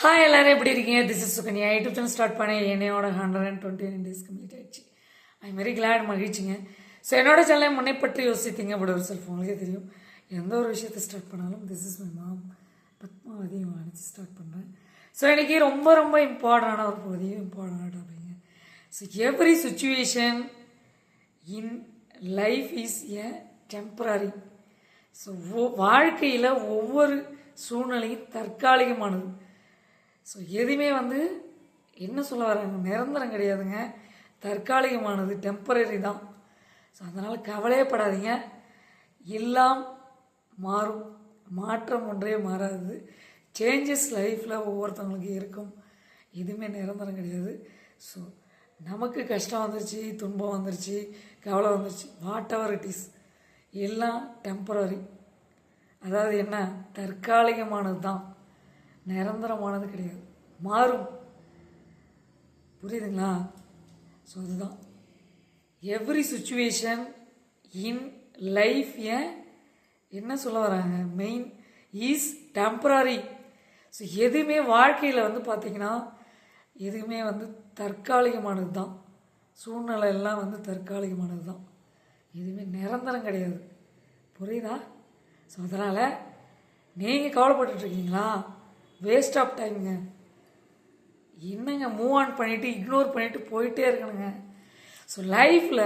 Hi எல்லோரும் எப்படி இருக்கீங்க? This is Sukanya YouTube channel start பண்ணேன் என்னையோட hundred and twenty nine days complete ஆயிடுச்சு. ஐ வெரி கிளாட் மகிழ்ச்சிங்க. ஸோ என்னோட சேனலை முன்னே பற்றி யோசித்தீங்க பட் ஒரு செல்ஃப் உங்களுக்கே தெரியும். எந்த ஒரு விஷயத்தை ஸ்டார்ட் பண்ணாலும் this is my mom Padmavathi நினச்சி ஸ்டார்ட் பண்ணுறேன் ஸோ எனக்கு ரொம்ப ரொம்ப இம்பார்ட்டண்டான ஒரு பகுதியும் இம்பார்ட்டண்டான டாபிக்ங்க so every situation in life is a temporary so வாழ்க்கையில் ஒவ்வொரு சூழ்நிலையும் தற்காலிகமானது. ஸோ எதுவுமே வந்து என்ன சொல்ல வராங்க நிரந்தரம் கிடையாதுங்க. தற்காலிகமானது டெம்பரரி தான். ஸோ அதனால் கவலையப்படாதீங்க எல்லாம் மாறும். மாற்றம் ஒன்றே மாறாது. சேஞ்சஸ் லைஃப்பில் ஒவ்வொருத்தவங்களுக்கு இருக்கும். எதுவுமே நிரந்தரம் கிடையாது. ஸோ நமக்கு கஷ்டம் வந்துருச்சு துன்பம் வந்துருச்சு கவலை வந்துருச்சு. வாட் எவர் இட் இஸ் எல்லாம் டெம்பரரி அதாவது என்ன? தற்காலிகமானது தான். நிரந்தரமானது கிடையாது. மாறும். புரியுதுங்களா? ஸோ அதுதான் எவ்ரி சுச்சுவேஷன் இன் லைஃப் ஏன் என்ன சொல்ல வராங்க? மெயின் இஸ் டெம்பரரி ஸோ எதுவுமே வாழ்க்கையில் வந்து பார்த்திங்கன்னா எதுவுமே வந்து தற்காலிகமானது தான். சூழ்நிலை எல்லாம் வந்து தற்காலிகமானது தான். எதுவுமே நிரந்தரம் கிடையாது. புரியுதா? ஸோ அதனால் நீங்கள் கவலைப்பட்டுட்ருக்கீங்களா வேஸ்ட் ஆஃப் டைமுங்க என்னங்க மூவ் ஆன் பண்ணிவிட்டு இக்னோர் பண்ணிவிட்டு போயிட்டே இருக்கணுங்க. ஸோ லைஃப்பில்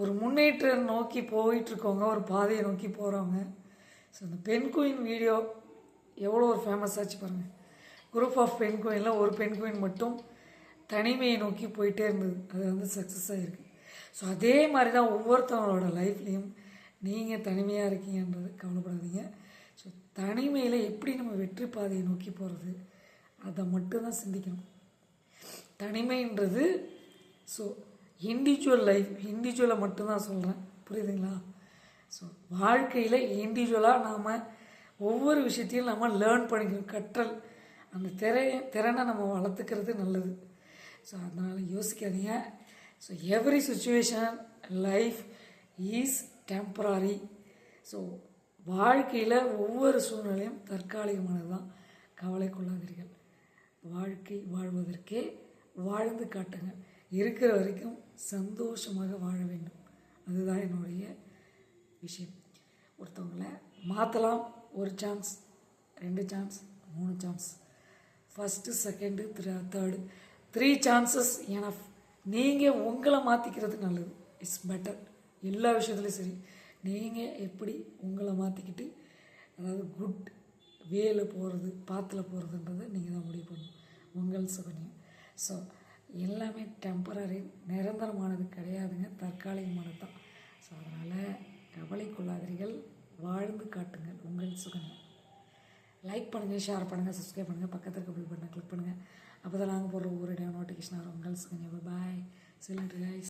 ஒரு முன்னேற்றம் நோக்கி போயிட்டுருக்கவங்க ஒரு பாதையை நோக்கி போகிறவங்க ஸோ இந்த பெண் குயின் வீடியோ எவ்வளோ ஒரு ஃபேமஸ் ஆச்சு பாருங்கள் குரூப் ஆஃப் பெண் குயினில் ஒரு பெண் குயின் மட்டும் தனிமையை நோக்கி போயிட்டே இருந்தது. அது வந்து சக்ஸஸ் ஆகிருக்கு ஸோ அதே மாதிரி தான் ஒவ்வொருத்தவங்களோட லைஃப்லேயும் நீங்கள் தனிமையாக இருக்கீங்கன்றது கவலைப்படாதீங்க. ஸோ தனிமையில் எப்படி நம்ம வெற்றி பாதையை நோக்கி போகிறது அதை மட்டும்தான் சிந்திக்கணும். தனிமைன்றது ஸோ இண்டிவிஜுவல் லைஃப் இண்டிவிஜுவலை மட்டும்தான் சொல்கிறேன் புரியுதுங்களா? ஸோ வாழ்க்கையில் இண்டிவிஜுவலாக நாம் ஒவ்வொரு விஷயத்தையும் நம்ம லேர்ன் பண்ணிக்கணும். கற்றல் அந்த திரைய திறனை நம்ம வளர்த்துக்கிறது நல்லது. ஸோ அதனால் யோசிக்காதீங்க. So every situation life is temporary so வாழ்க்கையில் ஒவ்வொரு சூழ்நிலையும் தற்காலிகமானது தான் கவலை கொள்ளாதீர்கள் வாழ்க்கை வாழ்வதற்கே வாழ்ந்து காட்டுங்க இருக்கிற வரைக்கும் சந்தோஷமாக வாழ வேண்டும். அதுதான் என்னுடைய விஷயம். ஒருத்தவங்களை மாற்றலாம் ஒரு சான்ஸ் ரெண்டு சான்ஸ் மூணு chance first second three third three chances enough நீங்கள் உங்களை மாற்றிக்கிறது நல்லது. இட்ஸ் பெட்டர் எல்லா விஷயத்துலையும் சரி. நீங்கள் எப்படி உங்களை மாற்றிக்கிட்டு அதாவது குட் வேல போகிறது பாத்தில் போகிறதுன்றதை நீங்கள் தான் முடிவு பண்ணணும். உங்கள் சுகன்யம் ஸோ எல்லாமே டெம்பரரி நிரந்தரமானது கிடையாதுங்க. தற்காலிகமானது தான். ஸோ அதனால் கவலை வாழ்ந்து காட்டுங்கள். உங்கள் சுகன்யம் லைக் பண்ணுங்கள் ஷேர் பண்ணுங்கள் சப்ஸ்கிரைப் பண்ணுங்கள் பக்கத்தில் இருக்க பில் பட்டனை கிளிக் பண்ணுங்கள் அப்போ தான் நாங்கள் போடுற ஒவ்வொரு டே நோட்டிஃபிகேஷன் வரும். உங்கள் சுகன்யம் பாய் சிலர் கைஸ்